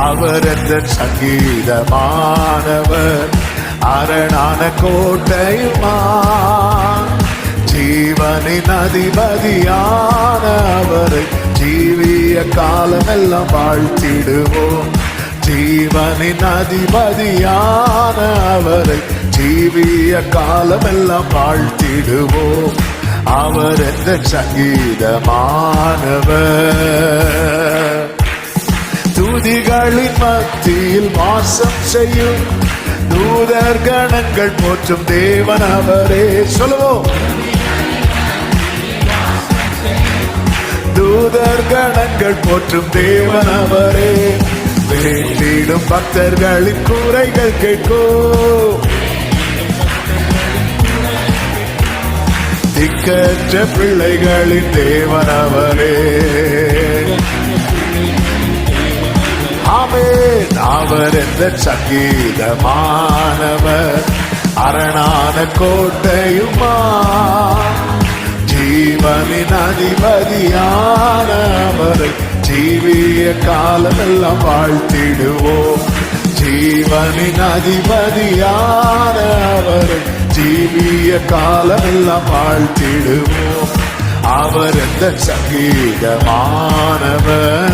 அவர் எந்த சங்கீதமானவர் அரணான கோட்டையுமா? ஜீவனின் அதிபதியான அவரை ஜீவிய காலமெல்லாம் வாழ்த்திடுவோம். ஜீவனின் அதிபதியான அவரை ஜீவிய காலமெல்லாம் வாழ்த்திடுவோம். அவர் எந்த சங்கீதமானவர். துதிகளின் மத்தியில் வாசம் செய்யும். தூதர் கணங்கள் போற்றும் தேவன் அவரே. சொல்லுவோம். தூதர் கணங்கள் போற்றும் தேவன் அவரே. வேண்டிடும் பக்தர்களின் கூரைகள் கேட்கோ திக்கற்ற பிள்ளைகளின் தேவன் அவரே. ஆமென் அவர் எந்த சங்கீதமானவர். அரணான கோட்டையுமா? ஜீவனின் அதிபதியானவரை. ஜீவிய காலமெல்லாம் வாழ்த்திடுவோம். ஜீவனின் அதிபதியானவரை. ஜீவிய காலமெல்லாம் வாழ்த்திடுவோம். அவர் எந்த சங்கீதமானவர்?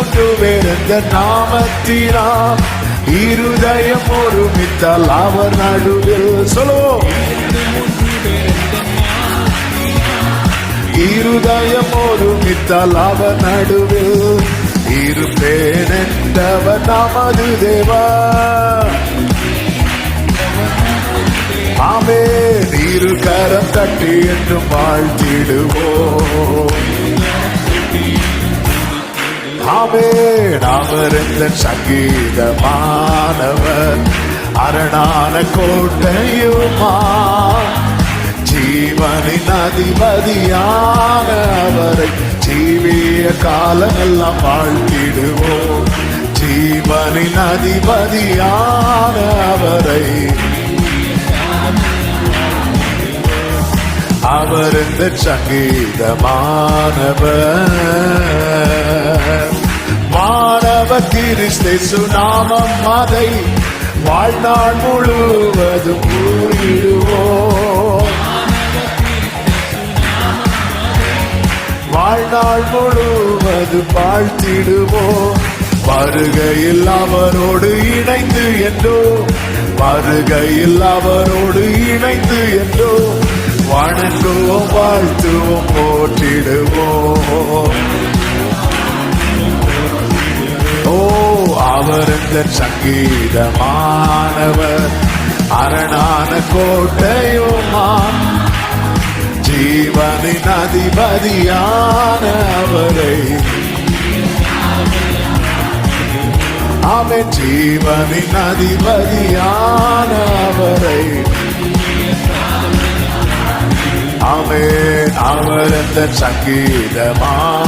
இரண்டு மூன்று நாமத்தினா இருதயம் ஒருமித்தால் அவர் நடுவில். சொல்லுவோம். இருதயம் ஒருமித்தால் அவர் நடுவில் இருப்பேன் என்றவர் நமது தேவா. ஆமே இரு கரம் தட்டி என்றும் வாழ்த்திடுவோம். ஆமென் அவர் சங்கீதமானவர். அரணான கோட்டையுமா ஜீவனின் அதிபதியான அவரை ஜீவிய காலமெல்லாம் வாழ்த்திடுவோம். ஜீவனின் அதிபதியான அவரை அவர் இந்த சங்கீதமானவர். கிறிஸ்தை சுனாமம் அதை வாழ்நாள் முழுவதும் கூறிடுவோம். வாழ்நாள் முழுவதும் வாழ்த்திடுவோம். வருகையில் அவரோடு இணைந்து என்றோ வருகையில் அவரோடு இணைந்து என்றோ வணங்குவோம் வாழ்த்துவோம் போற்றிடுவோம். அவர் சங்கீதமானவர். அரணான கோட்டையுமா ஜீவனின் அதிபதியான அவரை அவன் ஜீவனின் அதிபதியான அவரை அவன் அவர் அந்த சங்கீதமானவர்.